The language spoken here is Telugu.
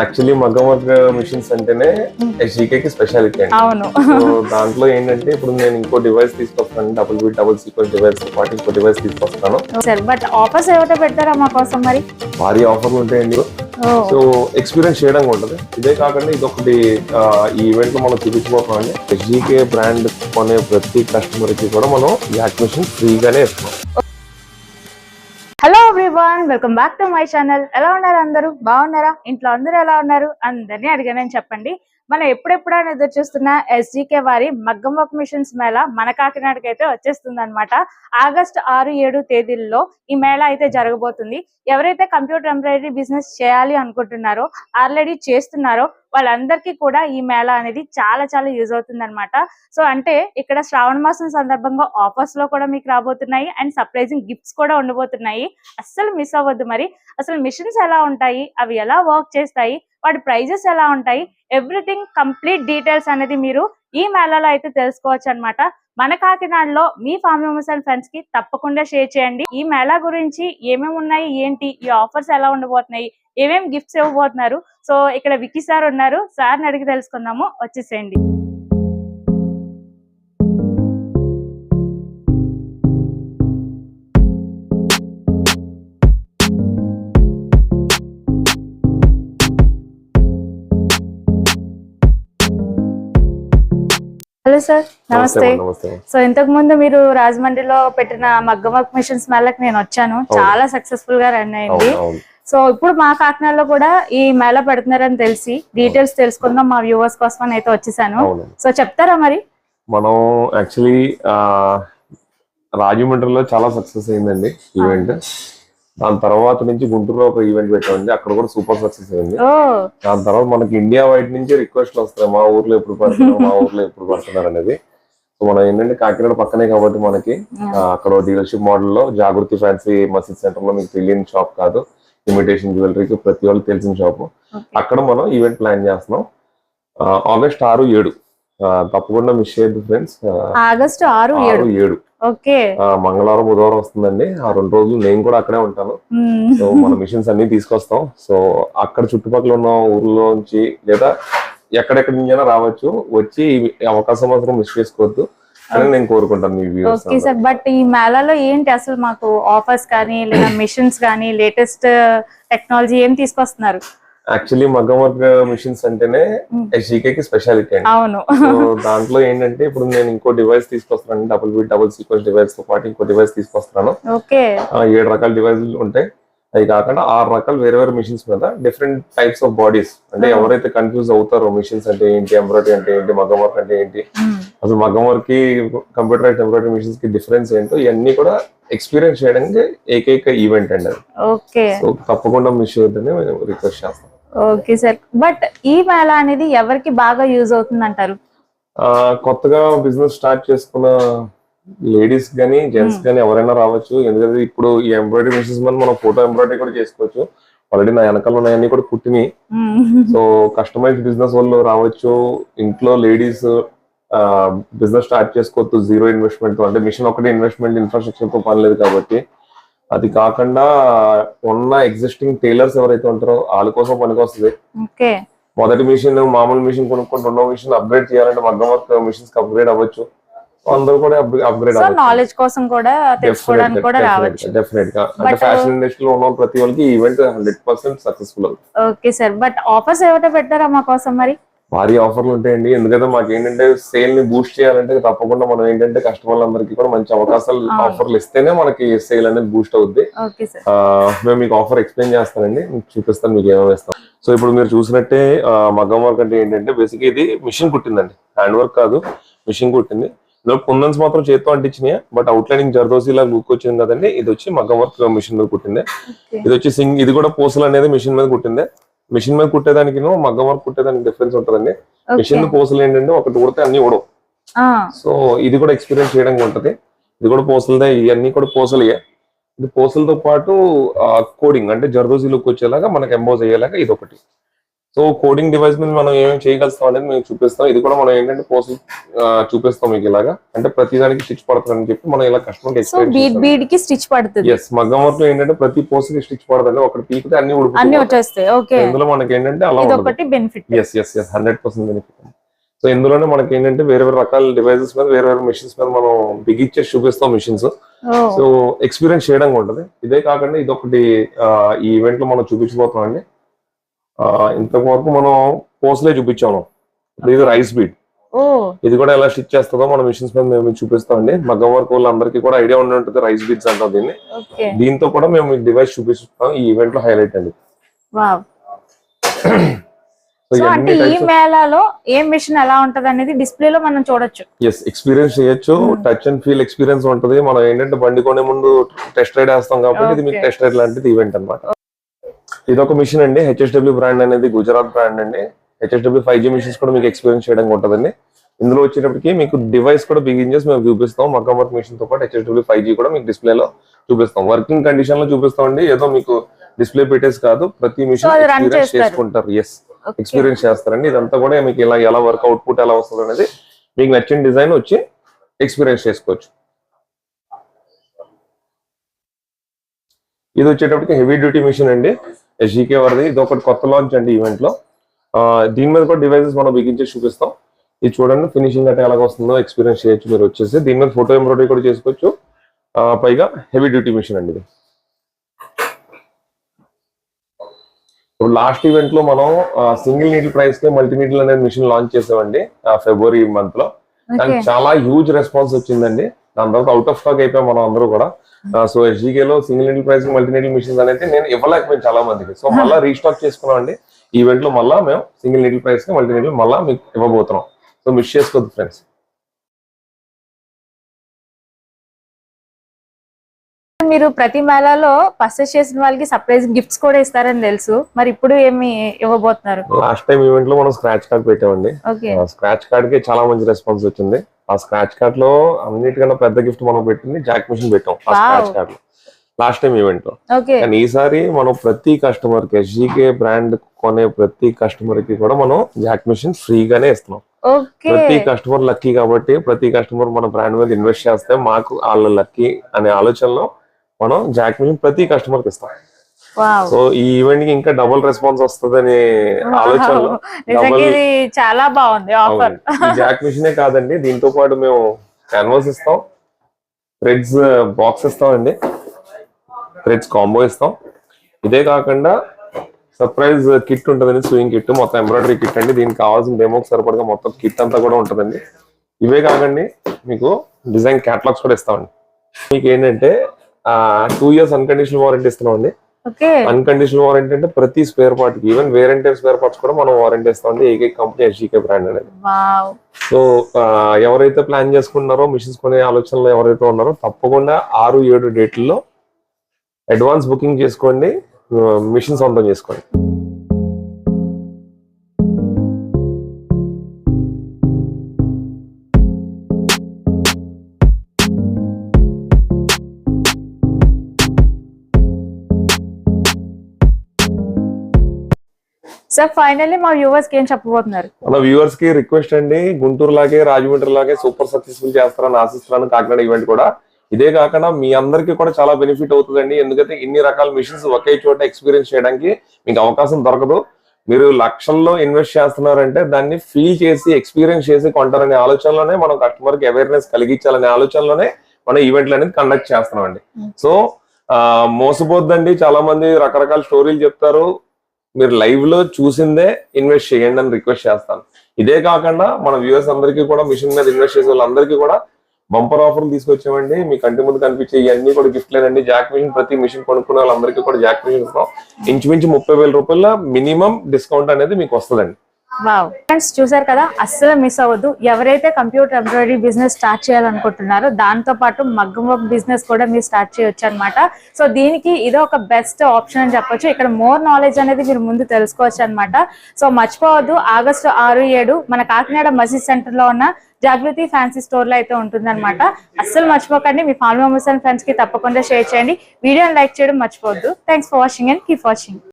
యాక్చువల్లీ మగ్గం వర్క్ మిషన్స్ అంటేనే HDK కి స్పెషాలిటీ అండి. అవును. దాంట్లో ఏంటంటే ఇప్పుడు నేను ఇంకో డివైస్ తీసుకొస్తాను double B double sequence device పాటు ఇంకో డివైస్ తీసుకొస్తాను. సరే బట్ ఆఫర్స్ ఏమిటో పెట్టారా మా కోసం మరి? భారీ ఆఫర్లు ఉంటాయండి. సో ఎక్స్పీరియన్స్ చేయడం ఉంటుంది. ఇదే కాకుండా ఇది ఒకటి ఈ ఈవెంట్లో మనం చూపించబోతున్నాం అండి. హెచ్డికే బ్రాండ్ కొనే ప్రతి కస్టమర్కి కూడా మనం యాక్ మిషన్ ఫ్రీగానే ఇస్తున్నాం. Everyone welcome back to my channel ఎలా ఉన్నారు అందరూ? బాగున్నారా? ఇంట్లో అందరూ ఎలా ఉన్నారు? అందరినీ అడిగానని చెప్పండి. మనం ఎప్పుడెప్పుడైనా ఎదురు చూస్తున్న ఎస్జీకే వారి మగ్గం వర్క్ మిషన్స్ మేళ మన కాకినాడకి అయితే వచ్చేస్తుంది అనమాట ఆగస్ట్ ఆరు ఏడు తేదీల్లో ఈ మేళ అయితే జరగబోతుంది. ఎవరైతే కంప్యూటర్ ఎంబ్రాయిడరీ బిజినెస్ చేయాలి అనుకుంటున్నారో ఆల్రెడీ చేస్తున్నారో వాళ్ళందరికీ కూడా ఈ మేళ అనేది చాలా చాలా యూజ్ అవుతుంది అనమాట సో అంటే ఇక్కడ శ్రావణ మాసం సందర్భంగా ఆఫర్స్లో కూడా మీకు రాబోతున్నాయి. అండ్ సర్ప్రైజింగ్ గిఫ్ట్స్ కూడా ఉండబోతున్నాయి. అస్సలు మిస్ అవ్వద్దు మరి. అసలు మిషన్స్ ఎలా ఉంటాయి? అవి ఎలా వర్క్ చేస్తాయి? వాటి ప్రైజెస్ ఎలా ఉంటాయి? ఎవ్రీథింగ్ కంప్లీట్ డీటెయిల్స్ అనేది మీరు ఈ మేళాలో అయితే తెలుసుకోవచ్చు అన్నమాట మన కాకినాడలో మీ ఫామ్ మెంబర్స్ అండ్ ఫ్రెండ్స్కి తప్పకుండా షేర్ చేయండి. ఈ మేళా గురించి ఏమేమి ఉన్నాయి ఏంటి ఈ ఆఫర్స్ ఎలా ఉండబోతున్నాయి ఏమేమి గిఫ్ట్స్ ఇవ్వబోతున్నారు? సో ఇక్కడ విక్కీ సార్ ఉన్నారు. సార్ని అడిగి తెలుసుకుందాము. వచ్చేసేయండి. Hello sir. నమస్తే సో ఇంతకు ముందు మీరు రాజమండ్రిలో పెట్టిన మగ్గం వర్క్ మిషన్స్ మేళకి నేను వచ్చాను. చాలా సక్సెస్ఫుల్గా రన్ అయింది. సో ఇప్పుడు మా కాకినాడలో కూడా ఈ మేళ పెడుతున్నారని తెలిసి డీటెయిల్స్ తెలుసుకుందాం మా వ్యూవర్స్ కోసం అని అయితే వచ్చేసాను. సో చెప్తారా మరి? మనం యాక్చువల్లీ రాజమండ్రిలో చాలా సక్సెస్ అయిందండి ఈవెంట్ దాని తర్వాత నుంచి గుంటూరులో ఒక ఈవెంట్ పెట్టామండి. అక్కడ కూడా సూపర్ సక్సెస్ అయింది. దాని తర్వాత మనకి ఇండియా వైడ్ నుంచి రిక్వెస్ట్లు వస్తాయి మా ఊర్లో ఎప్పుడు పడుతున్నారు మా ఊర్లో ఎప్పుడు పడుతున్నారు అనేది. సో మనం ఏంటంటే కాకినాడ పక్కనే కాబట్టి మనకి అక్కడ డీలర్షిప్ మోడల్లో జాగృతి ఫ్యాన్సీ మసీద్ సెంటర్లో మీకు తెలియని షాప్ కాదు. ఇమిటేషన్ జ్యువెలరీకి ప్రతి వాళ్ళు తెలిసిన షాప్ అక్కడ మనం ఈవెంట్ ప్లాన్ చేస్తున్నాం. ఆగస్ట్ ఆరు ఏడు. తప్పకుండా మిస్ చేయొద్దు ఫ్రెండ్స్ ఆగస్టు ఆరు ఏడు. మంగళవారం బుధవారం వస్తుందండి. ఆ రెండు రోజులు నేను కూడా అక్కడే ఉంటాను. సో మన మిషన్స్ అన్ని తీసుకొస్తాం. సో అక్కడ చుట్టుపక్కల ఉన్న ఊర్లోంచి లేదా ఎక్కడెక్కడి నుంచైనా రావచ్చు. వచ్చి అవకాశం మాత్రం మిస్ చేసుకోవద్దు. అని నేను కోరుకుంటాను మీ వ్యూస్ ఓకే సార్. బట్ ఈ మేళాలో ఏంటి అసలు మాకు ఆఫర్స్ కానీ లేదా మిషన్స్ కానీ లేటెస్ట్ టెక్నాలజీ ఏం తీసుకొస్తున్నారు? యాక్చువల్లీ మగ్గం వర్క్ మిషన్స్ అంటేనే. HDK కి స్పెషాలిటీ అండి. అవును. దాంట్లో ఏంటంటే ఇప్పుడు నేను ఇంకో డివైస్ తీసుకొస్తాను డబుల్ బీ డబుల్ సీక్వెన్స్ డివైస్తో పాటు ఇంకో డివైస్ తీసుకొస్తాను ఓకే. ఆ, ఏడు రకాల డివైజులు ఉంటాయి. అవి కాకుండా ఆరు రకాల వేరే వేరే మిషన్స్ మీద డిఫరెంట్ టైప్స్ ఆఫ్ బాడీస్ అంటే. ఎవరైతే కన్ఫ్యూజ్ అవుతారో మిషన్స్ అంటే ఏంటి ఎంబ్రాయిడరీ అంటే ఏంటి మగ్గం వర్క్ అంటే ఏంటి. అసలు మగ్గం వర్క్కి కంప్యూటరైజ్ ఎంబ్రాయిడరీ మిషన్స్కి డిఫరెన్స్ ఏంటో ఇవన్నీ కూడా ఎక్స్పీరియన్స్ చేయడానికి ఏకైక ఈవెంట్ అండి అది. ఓకే. సో తప్పకుండా మిస్ చేయొద్దని రిక్వెస్ట్ చేస్తాం. Okay sir. బట్ ఈ మేళ అనేది ఎవరికి బాగా యూజ్ అవుతుంది అంటారు కొత్తగా బిజినెస్ స్టార్ట్ చేసుకున్న లేడీస్ కానీ జెంట్స్ Hmm. కానీ ఎవరైనా రావచ్చు. ఎందుకంటే ఇప్పుడు ఈ ఎంబ్రాయిడరీ మిషన్స్ మీద మనం ఫోటో ఎంబ్రాయిడరీ కూడా చేసుకోవచ్చు. ఆల్రెడీ నా వెనకాల ఉన్నాయన్నీ కూడా కుట్టినాయి సో కస్టమైజ్ బిజినెస్ వాళ్ళు రావచ్చు. ఇంట్లో లేడీస్ బిజినెస్ స్టార్ట్ చేసుకోవచ్చు జీరో ఇన్వెస్ట్మెంట్తో. అంటే మిషన్ ఒకటి ఇన్వెస్ట్మెంట్ ఇన్ఫ్రాస్ట్రక్చర్తో పని లేదు కాబట్టి. అది కాకుండా ఉన్న ఎగ్జిస్టింగ్ టైలర్స్ ఎవరైతే ఉంటారో వాళ్ళ కోసం పనికొస్తుంది. మొదటి మిషన్ మామూలు మిషన్ కొనుక్కొని రెండో మిషన్ అప్గ్రేడ్ చేయాలంటే మగ్గం వర్క్ మిషన్స్ అప్గ్రేడ్ అవ్వచ్చు. అందరూ కూడా అప్గ్రేడ్ నాలెడ్జ్ కోసం కూడా తెలుసుకోవడానికి కూడా రావచ్చు. డెఫినెట్గా అంటే But- ఫ్యాషన్ ఇండస్ట్రీలో ఉన్న ప్రతి వాళ్ళకి ఈవెంట్ హండ్రెడ్ పర్సెంట్ సక్సెస్ఫుల్ అవుతుంది. ఓకే సార్ బట్ ఆఫర్స్ ఏమిటో పెట్టారా మా కోసం మరి? భారీ ఆఫర్లు ఉంటాయండి. ఎందుకంటే మాకు ఏంటంటే సేల్ని బూస్ట్ చేయాలంటే తప్పకుండా మనం ఏంటంటే కస్టమర్లందరికీ కూడా మంచి అవకాశాలు. ఆఫర్లు ఇస్తేనే మనకి సేల్ అనేది బూస్ట్ అవుద్ది. మేము మీకు ఆఫర్ ఎక్స్ప్లెయిన్ చేస్తానండి. చూపిస్తాను మీకు ఏమేమి ఇస్తాం సో ఇప్పుడు మీరు చూసినట్టే మగ్గం వర్క్ అంటే ఏంటంటే బేసిక్ ఇది మిషన్ కుట్టిందండి. హ్యాండ్ వర్క్ కాదు మిషన్ కుట్టింది. ఇందులో కుందన్స్ మాత్రం చేత్తో అంటించినాయి బట్ అవుట్లైనింగ్ జర్దోసి ఇలా లుక్ వచ్చింది కదండి. ఇది వచ్చి మగ్గం వర్క్ మిషన్ మీద కుట్టింది. ఇది వచ్చి సింగ్ ఇది కూడా పూసలు అనేది మిషన్ మీద కుట్టింది. మిషన్ మీద కుట్టేదానికి మగ్గం వర్క్ కుట్టేదానికి డిఫరెన్స్ ఉంటుందండి. మిషన్ పూసలు ఏంటంటే ఒకటి కుడితే అన్ని ఉడవు సో ఇది కూడా ఎక్స్పీరియన్స్ చేయడానికి ఉంటది. ఇది కూడా పూసలదే ఇవన్నీ కూడా పూసలే ఇది పూసలతో పాటు కోడింగ్ అంటే జర్దోసి లుక్ వచ్చేలాగా మనకి ఎంబోజ్ అయ్యేలాగా ఇది ఒకటి సో కోడింగ్ డివైస్ మీద మనం ఏమేమి చేయగలుగుతాం అనేది మేము చూపిస్తాం. ఇది కూడా మనం ఏంటంటే పోస్ట్ చూపిస్తాం మీకు ఇలాగా. అంటే ప్రతి దానికి స్టిచ్ పడుతుందని చెప్పి మనం ఇలా కస్టమర్ సో బీడ్ బీడ్కి స్టిచ్ పడుతుంది. ఎస్ మగ్గం వర్క్ ఏంటంటే ప్రతి పోస్ట్కి స్టిచ్ పడుతుంది ఒకటి పీకితే అన్ని అన్ని వచ్చేస్తాయి. ఓకే ఇందులో మనకి ఏంటంటే అలా ఒకటి benefit yes yes yes hundred percent benefit so ఇందులోనే మనకి ఏంటంటే వేరే వేరే రకాల డివైసెస్ మీద వేరే వేరే మిషన్స్ మీద మనం బిగిచ్చేసి చూపిస్తాం మిషన్స్ సో ఎక్స్పీరియన్స్ చేయడం ఉంటుంది. ఇదే కాకుండా ఇది ఒకటి ఈ ఈవెంట్లో మనం చూపించబోతున్నాం అండి. ఇంతవరకు మనం పోస్ట్లే చూపించాము ఇది రైస్ బీట్ ఇది కూడా ఎలా స్టిచ్ చేస్తుందో మన మిషన్స్ మీద మేము చూపిస్తామండి. మగ్గం వర్క్ వాళ్ళందరికీ కూడా ఐడియా ఉంటుంది రైస్ బీట్స్ అంటాం దీన్ని. దీంతో కూడా మేము డివైస్ చూపిస్తాం. ఈ ఈవెంట్లో హైలైట్ అండి. వావ్. సో సో అంటే ఈ మేళాలో ఏ మిషన్ ఎలా ఉంటది అనేది డిస్ప్లే లో మనం చూడొచ్చు. ఎస్ ఎక్స్పీరియన్స్ చేయొచ్చు. టచ్ అండ్ ఫీల్ ఎక్స్పీరియన్స్ ఉంటది. మనం ఏంటంటే బండి కొనే ముందు టెస్ట్ రైడ్ వేస్తాం కాబట్టి ఇది మీకు. టెస్ట్ రైడ్ లాంటిది ఈవెంట్ అన్నమాట. ఇది ఒక మిషన్ అండి. హెచ్ఎస్డబ్ల్యూ బ్రాండ్ అనేది గుజరాత్ బ్రాండ్ అండి. హెచ్ఎస్డబ్ల్యూ ఫైవ్ జీ మిషన్స్ కూడా మీకు ఎక్స్పీరియన్స్ చేయడానికి ఉంటుందండి. ఇందులో వచ్చేటప్పటికి మీకు డివైస్ కూడా బిగిన్ చేసి మేము చూపిస్తాం. మగ్గం వర్క్ మిషన్తో పాటు హెచ్ఎస్డబ్ల్యూ ఫైవ్ జీ కూడా మీకు డిస్ప్లే లో చూపిస్తాం. వర్కింగ్ కండిషన్లో చూపిస్తాం అండి ఏదో మీకు డిస్ప్లే పెట్టేసి కాదు ప్రతి మిషన్ ఎక్స్పీరియన్స్. చేసుకుంటారు. ఎస్. ఎక్స్పీరియన్స్ చేస్తారండి. ఇదంతా కూడా మీకు ఇలా ఎలా వర్క్ అవుట్పుట్ ఎలా వస్తుంది అనేది మీకు నచ్చిన డిజైన్ వచ్చి ఎక్స్పీరియన్స్ చేసుకోవచ్చు. ఇది వచ్చేటప్పటికి హెవీ డ్యూటీ మిషన్ అండి. ఎస్జీకే వారిది. ఇది ఒకటి కొత్త లాంచ్ అండి ఈవెంట్లో. దీని మీద కూడా డివైసెస్ మనం బిగించి చూపిస్తాం. ఇది చూడండి ఫినిషింగ్ అంటే ఎలాగ వస్తుందో ఎక్స్పీరియన్స్ చేయొచ్చు మీరు వచ్చేసి. దీని మీద ఫోటో ఎంబ్రాయిడరీ కూడా చేసుకోవచ్చు. పైగా హెవీ డ్యూటీ మిషన్ అండి ఇది. ఇప్పుడు లాస్ట్ ఈవెంట్లో మనం సింగిల్ నీటిల్ ప్రైస్కి మల్టీ నీటిల్ అనేది మిషన్ లాంచ్ చేసామండి ఫిబ్రవరి మంత్లో. దానికి చాలా హ్యూజ్ రెస్పాన్స్ వచ్చిందండి. దాని తర్వాత అవుట్ ఆఫ్ స్టాక్ అయిపోయాం మనం అందరూ కూడా. సో ఎస్జీకే లో single needle price multi needle machines అనేది నేను ఇవ్వలేకపోయాను చాలా మందికి. సో మళ్ళీ రీస్టాక్ చేసుకున్నాం అండి ఈవెంట్లో మళ్ళీ మేము సింగిల్ నీటిల్ ప్రైస్కి మల్టీ నీటిల్ మళ్ళీ మీకు ఇవ్వబోతున్నాం. సో మిస్ చేసుకోవద్దు ఫ్రెండ్స్ మీరు ప్రతి మేళాలో పర్చేస్ చేసిన వాళ్ళకి సర్ప్రైజ్ గిఫ్ట్స్ కూడా ఇస్తారని తెలుసు. మరి ఇప్పుడు ఏమి ఇవ్వబోతున్నారు? లాస్ట్ టైం ఈవెంట్లో మనం స్క్రాచ్ కార్డ్ పెట్టామండి. ఓకే స్క్రాచ్ కార్డ్కి చాలా మంచి రెస్పాన్స్ వచ్చింది. ఆ స్క్రాచ్ కార్డ్లో అన్నిటికన్నా పెద్ద గిఫ్ట్ మనం పెట్టింది జాక్ మిషన్ పెట్టాం ఆ. స్క్రాచ్ కార్డ్లో. లాస్ట్ టైం ఈవెంట్లో. కానీ ఈసారి మనం ప్రతి కస్టమర్కి ఎస్జీకే బ్రాండ్ కొనే ప్రతి కస్టమర్కి కూడా మనం జాక్ మిషన్ ఫ్రీగానే ఇస్తున్నాం. ప్రతి కస్టమర్ లక్కీ కాబట్టి ప్రతి కస్టమర్ మన బ్రాండ్ మీద ఇన్వెస్ట్ చేస్తే మాకు వాళ్ళ లక్కీ అనే ఆలోచనలో మనం జాక్ మిషన్ ప్రతి కస్టమర్కి ఇస్తాం. సో ఈ ఈవెంట్కి ఇంకా డబుల్ రెస్పాన్స్ వస్తుందనే ఆలోచనలో నిజంగా double- ఇది చాలా బాగుంది ఆఫర్ అవును. ఈ జాక్ మిషనే కాదండి దీంతో పాటు మేము క్యాన్వాస్ ఇస్తాం థ్రెడ్స్ బాక్స్ ఇస్తాం అండి థ్రెడ్స్ కాంబో ఇస్తాం. ఇదే కాకుండా సర్ప్రైజ్ కిట్ ఉంటుందండి స్వింగ్ కిట్ మొత్తం ఎంబ్రాయిడరీ కిట్ అండి. దీనికి కావాల్సిన డెమోకి సరిపడగా మొత్తం కిట్ అంతా కూడా ఉంటుందండి. ఇవే కాకండి మీకు డిజైన్ క్యాటలాగ్స్ కూడా ఇస్తామండి. మీకు ఏంటంటే టూ ఇయర్స్ అన్కండిషనల్ వారంటీ ఇస్తున్నాం అండి ఓకే అన్కండిషనల్ వారంటీ అంటే ప్రతి స్పేర్ పార్ట్కి ఈవెన్ వేరెంటీ స్పేర్ పార్ట్స్ కూడా మనం వారంటీ ఇస్తామండి ఏకైక కంపెనీ ఎస్జీకే బ్రాండ్ అనేది. సో ఎవరైతే ప్లాన్ చేసుకున్నారో మిషన్స్ కొనే ఆలోచనలో ఎవరైతే ఉన్నారో తప్పకుండా ఆరు ఏడు డేట్లలో అడ్వాన్స్ బుకింగ్ చేసుకోండి మిషన్ సొంతం చేసుకోండి. సార్ ఫైనల్లీ మా వ్యూవర్స్కి ఏం చెప్పబోతున్నారు? మన వ్యూవర్స్కి రిక్వెస్ట్ అండి గుంటూరు లాగే రాజమండ్రి లాగే సూపర్ సక్సెస్ఫుల్ చేస్తారని ఆశిస్తున్నాను. కాకినాడ ఈవెంట్ కూడా. ఇదే కాకుండా మీ అందరికీ కూడా చాలా బెనిఫిట్ అవుతుందండి. ఎందుకంటే ఇన్ని రకాల మిషన్స్ ఒకే చోట ఎక్స్పీరియన్స్ చేయడానికి మీకు అవకాశం దొరకదు. మీరు లక్షల్లో ఇన్వెస్ట్ చేస్తున్నారంటే దాన్ని ఫీల్ చేసి ఎక్స్పీరియన్స్ చేసి కొంటారనే ఆలోచనలోనే మనం కస్టమర్కి అవేర్నెస్ కలిగించాలనే ఆలోచనలోనే మనం ఈవెంట్లు అనేది కండక్ట్ చేస్తున్నామండి. సో ఆ, మోసపోద్దండి. చాలా మంది రకరకాల స్టోరీలు చెప్తారు. మీరు లైవ్లో చూసిందే ఇన్వెస్ట్ చేయండి అని రిక్వెస్ట్ చేస్తాను. ఇదే కాకుండా మన వ్యూవర్స్ అందరికీ కూడా మిషన్ మీద ఇన్వెస్ట్ చేసే వాళ్ళందరికీ కూడా బంపర్ ఆఫర్లు తీసుకొచ్చామండి. మీ కంటి ముందు కనిపించే ఇవన్నీ కూడా గిఫ్ట్ లేదండి జాక్ మిషన్ ప్రతి మిషన్ కొనుక్కునే వాళ్ళందరికీ కూడా జాక్ మిషన్ ఇస్తాం ఇంచుమించు ముప్పై వేల రూపాయల మినిమం డిస్కౌంట్ అనేది మీకు వస్తుందండి. వావ్ ఫ్రెండ్స్ చూసారు కదా? అస్సలు మిస్ అవ్వద్దు. ఎవరైతే కంప్యూటర్ ఎంబ్రాయిడరీ బిజినెస్ స్టార్ట్ చేయాలనుకుంటున్నారో దాంతో పాటు మగ్గం వర్క్ బిజినెస్ కూడా మీరు స్టార్ట్ చేయొచ్చు అనమాట సో దీనికి ఇది ఒక బెస్ట్ ఆప్షన్ అని చెప్పొచ్చు. ఇక్కడ మోర్ నాలెడ్జ్ అనేది మీరు ముందు తెలుసుకోవచ్చు అనమాట సో మర్చిపోవద్దు. ఆగస్టు ఆరు ఏడు మన కాకినాడ మసీద్ సెంటర్లో ఉన్న జాగృతి ఫ్యాన్సీ స్టోర్లో అయితే ఉంటుందన్నమాట. అస్సలు మర్చిపోకండి. మీ ఫ్యామిలీ మెంబర్స్ అండ్ ఫ్రెండ్స్కి తప్పకుండా షేర్ చేయండి. వీడియోని లైక్ చేయడం మర్చిపోవద్దు. Thanks for watching and keep watching